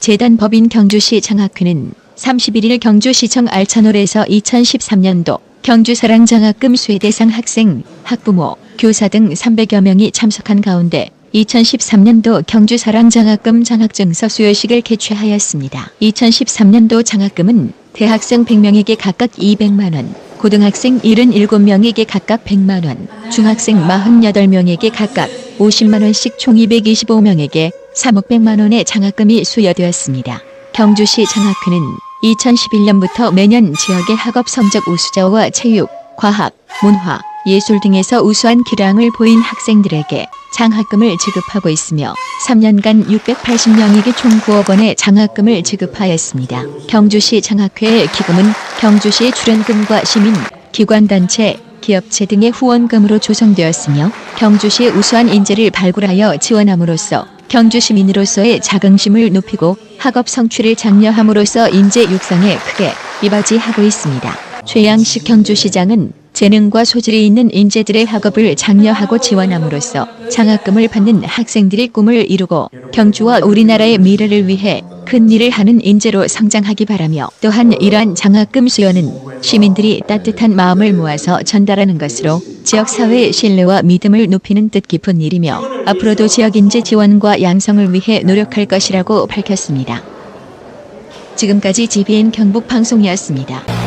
재단 법인 경주시 장학회는 31일 경주시청 알찬홀에서 2013년도 경주사랑 장학금 수혜 대상 학생, 학부모, 교사 등 300여 명이 참석한 가운데 2013년도 경주사랑 장학금 장학증서 수여식을 개최하였습니다. 2013년도 장학금은 대학생 100명에게 각각 200만원, 고등학생 77명에게 각각 100만원, 중학생 48명에게 각각 50만원씩 총 225명에게 3억 100만 원의 장학금이 수여되었습니다. 경주시 장학회는 2011년부터 매년 지역의 학업 성적 우수자와 체육, 과학, 문화, 예술 등에서 우수한 기량을 보인 학생들에게 장학금을 지급하고 있으며 3년간 680명에게 총 9억 원의 장학금을 지급하였습니다. 경주시 장학회의 기금은 경주시의 출연금과 시민, 기관단체, 기업체 등의 후원금으로 조성되었으며 경주시의 우수한 인재를 발굴하여 지원함으로써 경주 시민으로서의 자긍심을 높이고 학업 성취를 장려함으로써 인재 육성에 크게 이바지하고 있습니다. 최양식 경주시장은 재능과 소질이 있는 인재들의 학업을 장려하고 지원함으로써 장학금을 받는 학생들의 꿈을 이루고 경주와 우리나라의 미래를 위해 큰 일을 하는 인재로 성장하기 바라며 또한 이러한 장학금 수여는 시민들이 따뜻한 마음을 모아서 전달하는 것으로 지역사회의 신뢰와 믿음을 높이는 뜻깊은 일이며 앞으로도 지역 인재 지원과 양성을 위해 노력할 것이라고 밝혔습니다. 지금까지 GBN 경북 방송이었습니다.